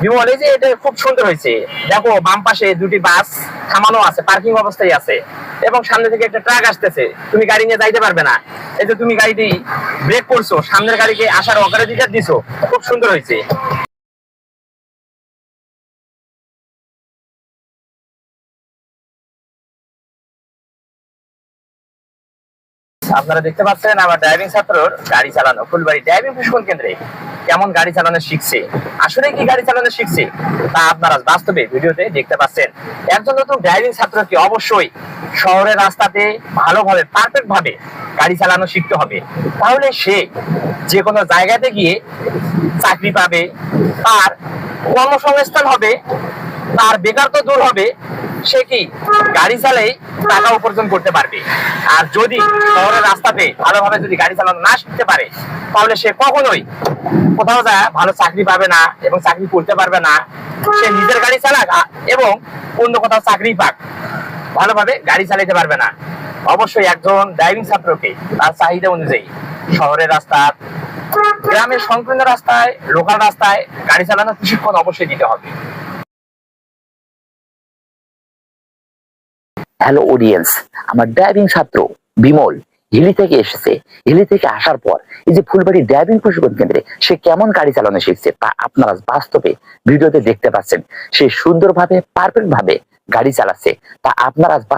বিমল এই যে এটা খুব সুন্দর হয়েছে। দেখো, বাম পাশে দুটি বাস থামানো আছে, পার্কিং অবস্থায় আছে। এবং সামনে থেকে একটা ট্রাক আসতেছে। তুমি গাড়ি নিয়ে যাইতে পারবে না। এই যে তুমি গাড়িটি ব্রেক করছ, সামনের গাড়িকে আসার অগ্রাধিকার দিছো। খুব সুন্দর হয়েছে। আপনারা দেখতে পাচ্ছেন আমার ড্রাইভিং ছাত্রর গাড়ি চালানো, ফুলবাড়ি ড্রাইভিং প্রশিক্ষণ কেন্দ্রে কেমন গাড়ি চালানো শিখছে, আসলে কি গাড়ি চালানো শিখছে তা আপনারা বাস্তবে ভিডিওতে দেখতে পাচ্ছেন। একজন নতুন ড্রাইভিং ছাত্রকে অবশ্যই শহরের রাস্তাতে ভালোভাবে পারফেক্ট ভাবে গাড়ি চালানো শিখতে হবে। তাহলে সে যে কোনো জায়গাতে গিয়ে চাকরি পাবে, তার কর্মসংস্থান হবে, তার বেকারত্ব দূর হবে সে কি গাড়ি চালাই টাকা উপার্জন করতে পারবে? আর যদি শহরের রাস্তাতে ভালোভাবে যদি গাড়ি চালানো না শিখতে পারে, তাহলে সে কখনোই কোথাও যায় ভালো চাকরি পাবে না এবং চাকরি করতে পারবে না। সে নিজের গাড়ি চালাক এবং অন্য কোথাও চাকরি পাক, ভালোভাবে গাড়ি চালাতে পারবে না। অবশ্যই একজন ড্রাইভিং ছাত্রকে তার চাহিদা অনুযায়ী শহরের রাস্তা, গ্রামের সংকীর্ণ রাস্তায় লোকাল রাস্তায় গাড়ি চালানোর প্রশিক্ষণ অবশ্যই দিতে হবে। হ্যালো অডিয়েন্স আমার ড্রাইভিং ছাত্র বিমল হিলি থেকে এসেছে। হিলি থেকে আসার পর এই যে ফুলবাড়ি ড্রাইভিং প্রশিক্ষণ কেন্দ্রে সে কেমন গাড়ি চালানো শিখছে তা আপনারা বাস্তবে ভিডিওতে দেখতে পাচ্ছেন। সে সুন্দরভাবে পারফেক্ট ভাবে গাড়ি চালাচ্ছে। তা আপনারা